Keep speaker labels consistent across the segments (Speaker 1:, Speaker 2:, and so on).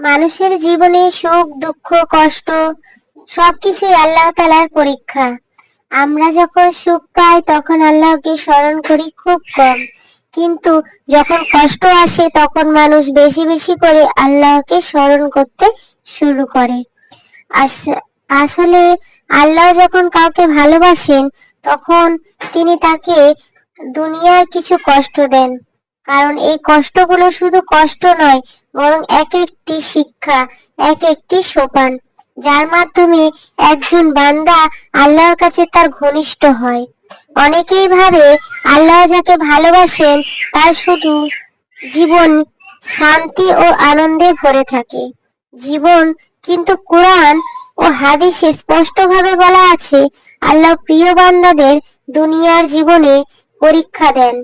Speaker 1: মানুষের জীবনে সুখ, দুঃখ, কষ্ট, সবকিছুই আল্লাহ তালার পরীক্ষা। আমরা যখন সুখ পাই, তখন আল্লাহকে স্মরণ করি খুব কম। কিন্তু যখন কষ্ট আসে, তখন মানুষ বেশি বেশি করে আল্লাহকে স্মরণ করতে শুরু করে। আস- আসলে আল্লাহ যখন কাউকে ভালোবাসেন, তখন তিনি তাকে দুনিয়ার কিছু কষ্ট দেন। কারণ এই কষ্টগুলো শুধু কষ্ট নয়, বরং এক একটি শিক্ষা, এক একটি সোপান, যার মাধ্যমে একজন বান্দা আল্লাহর কাছে তার ঘনিষ্ঠ হয়। অনেকেই ভাবে আল্লাহ যাকে ভালোবাসেন, তার শুধু জীবন শান্তি ও আনন্দে ভরে থাকে। জীবন কিন্তু কোরআন ও হাদিসে স্পষ্টভাবে বলা আছে, আল্লাহ প্রিয় বান্দাদের দুনিয়ার জীবনে পরীক্ষা দেন,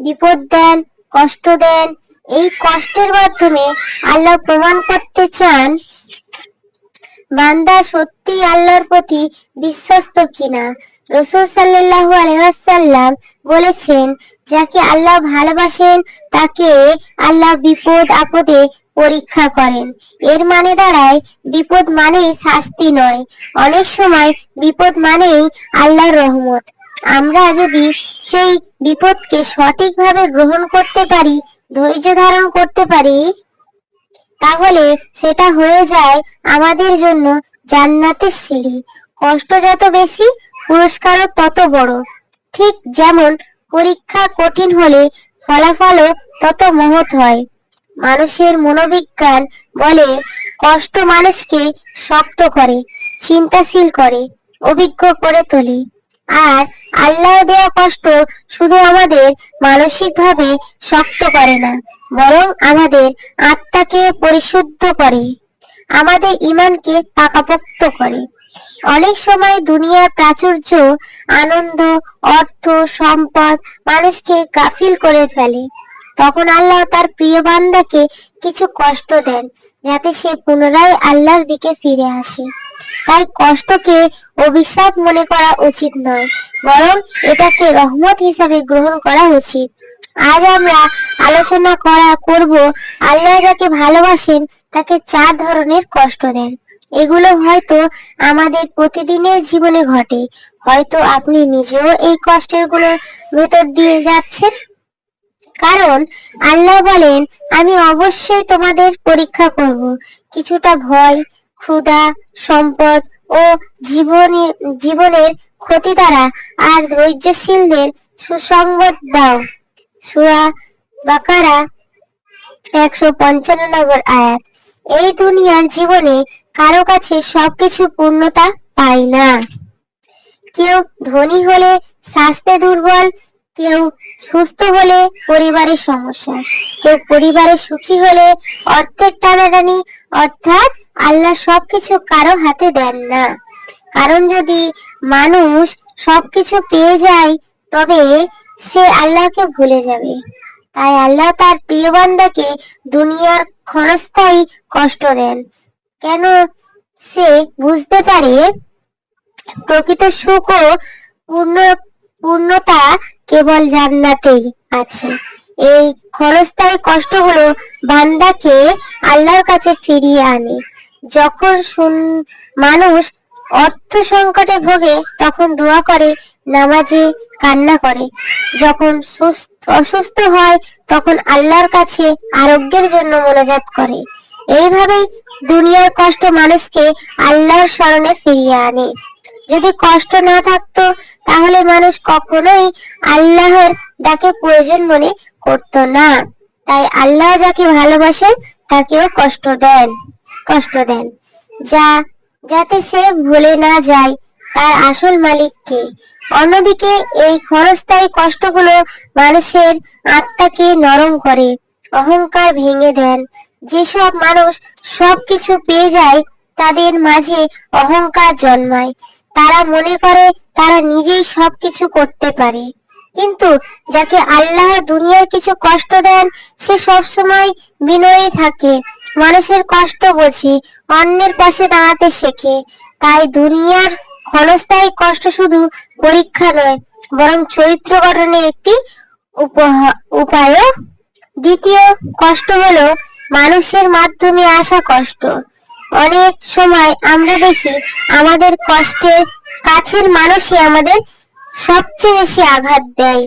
Speaker 1: বিপদ দেন কষ্ট দেন। এই কষ্টের মাধ্যমে আল্লাহ প্রমাণ করতে চান বান্দা সত্যি আল্লাহর প্রতি বিশ্বস্ত কিনা। রসুল সাল্লাল্লাহু আলাইহি বলেছেন, যাকে আল্লাহ ভালোবাসেন, তাকে আল্লাহ বিপদ আপদে পরীক্ষা করেন। এর মানে দাঁড়ায়, বিপদ মানেই শাস্তি নয়। অনেক সময় বিপদ মানেই আল্লাহর রহমত। আমরা যদি সেই বিপদকে সঠিকভাবে গ্রহণ করতে পারি, ধৈর্য ধারণ করতে পারি, তাহলে সেটা হয়ে যায় আমাদের জন্য জান্নাতের সিঁড়ি। কষ্ট যত বেশি, পুরস্কারও তত বড়। ঠিক যেমন পরীক্ষা কঠিন হলে ফলাফলও তত মহৎ হয়। মানুষের মনোবিজ্ঞান বলে কষ্ট মানুষকে শক্ত করে, চিন্তাশীল করে, অভিজ্ঞ করে তোলে। আর আল্লাহ দেওয়া কষ্ট শুধু আমাদের মানসিকভাবে শক্ত করে না, বরং আমাদের আত্মাকে পরিশুদ্ধ করে, আমাদের ইমানকে পাকাপোক্ত করে। অনেক সময় দুনিয়ার প্রাচুর্য, আনন্দ, অর্থ, সম্পদ মানুষকে গাফিল করে ফেলে। তখন আল্লাহ তার প্রিয় বান্দাকে কিছু কষ্ট দেন, যাতে সে পুনরায় আল্লাহর দিকে ফিরে আসে। তাই কষ্টকে অভিশাপ মনে করা উচিত নয়, বরং এটাকে রহমত হিসাবে গ্রহণ করা উচিত। আজ আমরা আলোচনা করা করব, আল্লাহ যাকে ভালোবাসেন, তাকে চার ধরনের কষ্ট দেন। এগুলো হয়তো আমাদের প্রতিদিনের জীবনে ঘটে। হয়তো আপনি নিজেও এই কষ্টেরগুলোর ভেতর দিয়ে যাচ্ছেন। কারণ আল্লাহ বলেন, আমি অবশ্যই তোমাদের পরীক্ষা করব। কিছুটা ভয়, ক্ষুধা, সম্পদ ও জীবনের জীবনের ক্ষতি দ্বারা আর ধৈর্যশীলদের সুসংবাদ দাও। সুরা বাকারা, একশো পঞ্চান্ন নম্বর আয়াত। এই দুনিয়ার জীবনে কারও কাছে সবকিছু পূর্ণতা পায় না। কেউ ধনী হলে স্বাস্থ্যে দুর্বল কেউ সুস্থ হলে পরিবারের সমস্যা, কেউ পরিবারে সুখী হলে অর্থের টানাটানি, অর্থাৎ আল্লাহ সবকিছু কারও হাতে দেন না। কারণ যদি মানুষ সবকিছু পেয়ে যায়, তবে সে আল্লাহকে ভুলে যাবে। তাই আল্লাহ তার প্রিয় বান্দাকে দুনিয়ার ক্ষণস্থায়ী কষ্ট দেন। কেন সে বুঝতে পারে প্রকৃত সুখ ও পূর্ণ পূর্ণতা কেবল জান্নাতেই আছে। এই ক্ষণস্থায়ী কষ্টগুলো বান্দাকে আল্লাহর কাছে ফিরিয়ে আনে। যখন শুন মানুষ অর্থ সংকটে ভোগে, তখন দোয়া করে, নামাজে কান্না করে। যখন সুস্থ অসুস্থ হয়, তখন আল্লাহর কাছে আরোগ্যের জন্য মনোজাত করে। এইভাবেই দুনিয়ার কষ্ট মানুষকে আল্লাহর স্মরণে ফিরিয়ে আনে। যদি কষ্ট না থাকতো, তাহলে মানুষ কখনোই আল্লাহর ডাকে প্রয়োজন মনে করতো না। তাই আল্লাহ যাকে ভালোবাসেন, তাকেও কষ্ট দেন কষ্ট দেন। যা, যাতে সে ভুলে না যায়, তার আসল মালিককে অন্যদিকে, এই ক্ষণস্থায়ী কষ্টগুলো মানুষের আত্মাকে নরম করে, অহংকার ভেঙে দেন। যেসব মানুষ সবকিছু পেয়ে যায়, তাদের মাঝে অহংকার জন্মায়। তারা মনে করে তারা নিজেই সবকিছু করতে পারে। কিন্তু যাকে আল্লাহ দুনিয়ার কিছু কষ্ট দেন, সে সবসময় বিনয়ী থাকে, মানুষের কষ্ট বোঝে, অন্যের পাশে দাঁড়াতে শেখে। তাই দুনিয়ার ক্ষণস্থায়ী কষ্ট শুধু পরীক্ষা নয়, বরং চরিত্র গঠনের একটি উপায়ও। দ্বিতীয় কষ্ট হলো মানুষের মাধ্যমে আসা কষ্ট। অনেক সময় আমরা দেখি আমাদের কষ্টের কাছের মানুষই আমাদের সবচেয়ে বেশি আঘাত দেয়।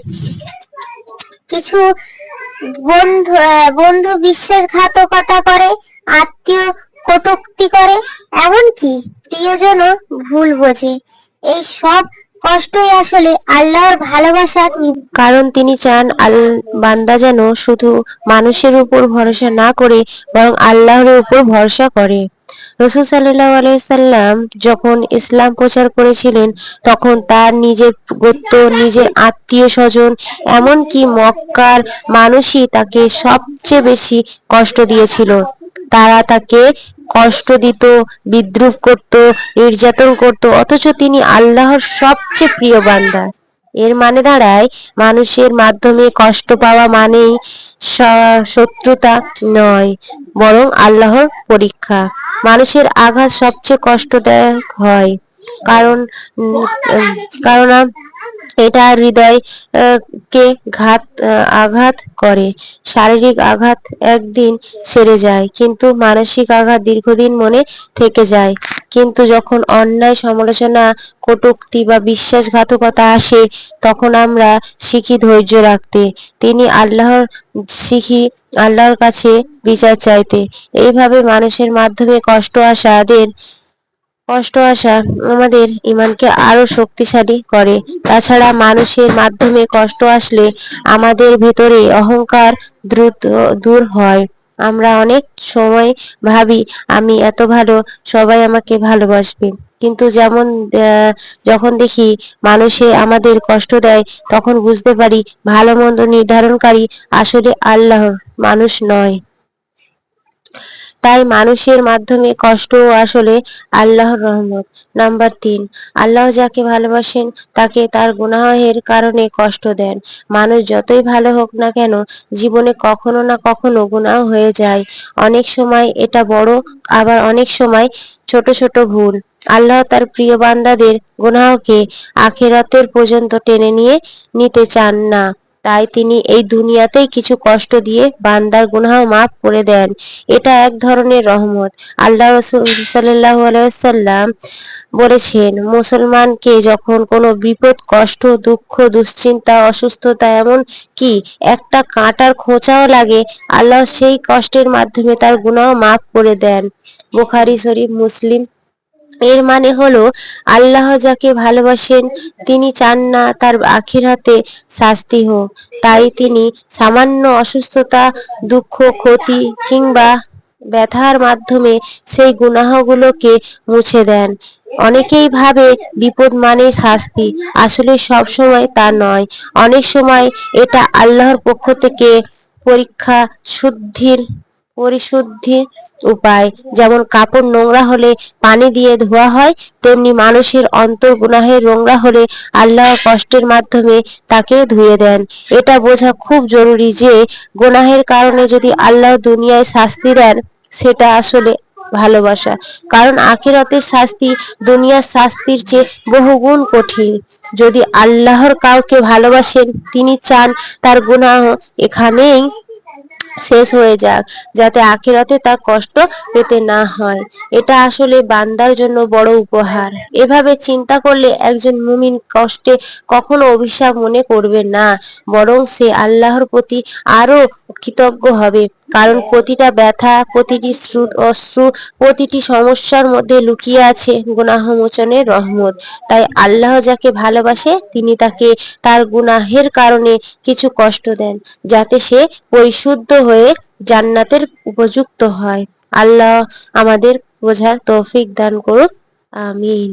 Speaker 1: কিছু বন্ধু বন্ধু বিশ্বাসঘাতকতা করে, আত্মীয় কটুক্তি করে, এমনকি প্রিয়জনও ভুল বোঝে। এই সব কষ্টই আসলে আল্লাহর ভালোবাসার
Speaker 2: কারণ তিনি চান আল বান্দা যেন শুধু মানুষের উপর ভরসা না করে, বরং আল্লাহর উপর ভরসা করে। রসুল সাল্লাহ আলাইসাল্লাম যখন ইসলাম প্রচার করেছিলেন, তখন তার নিজের গোত্র, নিজের আত্মীয় স্বজন, এমনকি মক্কার মানুষই তাকে সবচেয়ে বেশি কষ্ট দিয়েছিল। তারা তাকে কষ্ট দিত, বিদ্রুপ করত, নির্যাতন করত, অথচ তিনি আল্লাহর সবচেয়ে প্রিয় বান্দা। এর মানে দাঁড়ায় মানুষের মাধ্যমে কষ্ট পাওয়া মানেই শত্রুতা নয়, বরং আল্লাহর পরীক্ষা। মানুষের আঘাত সবচেয়ে কষ্টদায়ক হয়। কারণ কারণ এটা হৃদয় কে ঘাত, আঘাত করে। শারীরিক আঘাত একদিন সেরে যায়, কিন্তু মানসিক আঘাত দীর্ঘদিন মনে থেকে যায়। কিন্তু যখন অন্যায়, সমালোচনা, কটুক্তি বা বিশ্বাসঘাতকতা আসে, তখন আমরা শিখি ধৈর্য রাখতে। তিনি আল্লাহর শিখি, আল্লাহর কাছে বিচার চাইতে। এইভাবে মানুষের মাধ্যমে কষ্ট আসাদের কষ্ট আসা আমাদের ইমানকে আরও শক্তিশালী করে। তাছাড়া মানুষের মাধ্যমে কষ্ট আসলে আমাদের ভেতরে অহংকার দ্রুত দূর হয়। আমরা অনেক সময় ভাবি, আমি এত ভালো, সবাই আমাকে ভালোবাসবে। কিন্তু যেমন যখন দেখি মানুষে আমাদের কষ্ট দেয়, তখন বুঝতে পারি ভালো মন্দ নির্ধারণকারী আসলে আল্লাহর মানুষ নয়। তাই মানুষের মাধ্যমে কষ্ট আসলে আল্লাহর রহমত। নাম্বার তিন, আল্লাহ যাকে ভালোবাসেন, তাকে তার গুনাহের কারণে কষ্ট দেন। মানুষ যতই ভালো হোক না কেন, জীবনে কখনো না কখনো গুনাহ হয়ে যায়। অনেক সময় এটা বড়, আবার অনেক সময় ছোট ছোট ভুল। আল্লাহ তার প্রিয় বান্দাদের গুনাহকে আখেরাতের পর্যন্ত টেনে নিয়ে নিতে চান না। তাই তিনি এই দুনিয়াতেই কিছু কষ্ট দিয়ে বান্দার গুনাহ মাফ করে দেন। এটা এক ধরনের রহমত। আল্লাহ রসুল আলাইসাল্লাম বলেছেন, মুসলমানকে যখন কোনো বিপদ, কষ্ট, দুঃখ, দুশ্চিন্তা, অসুস্থতা এমন কি একটা কাঁটার খোঁচাও লাগে, আল্লাহ সেই কষ্টের মাধ্যমে তার গুনাহ মাফ করে দেন। বুখারি শরীফ, মুসলিম এর মানে হলো, আল্লাহ যাকে ভালোবাসেন, তিনি চান না তার আখিরাতে শাস্তি হোক। তাই তিনি সামান্য অসুস্থতা, দুঃখ, ক্ষতি কিংবা ব্যথার মাধ্যমে সেই গুনাহগুলোকে মুছে দেন। অনেকেই ভাবে বিপদ মানে শাস্তি। আসলে সব সময় তা নয়। অনেক সময় এটা আল্লাহর পক্ষ থেকে পরীক্ষা, শুদ্ধির পরিশুদ্ধির উপায়। যেমন কাপড় নোংরা হলে পানি দিয়ে ধোয়া হয়, তেমনি মানুষের অন্তর গুনাহের নোংরা হলে আল্লাহ কষ্টের মাধ্যমে তাকে ধুয়ে দেন। এটা বোঝা খুব জরুরি যে গুনাহের কারণে যদি আল্লাহ দুনিয়ায় শাস্তি দেন, সেটা আসলে ভালোবাসা। কারণ আখিরাতের শাস্তি দুনিয়ার শাস্তির চেয়ে বহুগুণ কঠিন। যদি আল্লাহর কাউকে ভালোবাসেন, তিনি চান তার গুনাহ এখানেই শেষ হয়ে যাক, যাতে আখিরাতে তা কষ্ট পেতে না হয়। এটা আসলে বান্দার জন্য বড় উপহার। এভাবে চিন্তা করলে একজন মুমিন কষ্টে কখনো অভিশাপ মনে করবে না, বরং সে আল্লাহর প্রতি আরও কৃতজ্ঞ হবে। কারণ প্রতিটা ব্যথা, প্রতিটি শ্রুত অশ্রু, প্রতিটি সমস্যার মধ্যে লুকিয়ে আছে গুনাহ মোচনের রহমত। তাই আল্লাহ যাকে ভালোবাসে, তিনি তাকে তার গুনাহের কারণে কিছু কষ্ট দেন, যাতে সে পরিশুদ্ধ হয়ে জান্নাতের উপযুক্ত হয়। আল্লাহ আমাদের বোঝার তৌফিক দান করুক। আমিন।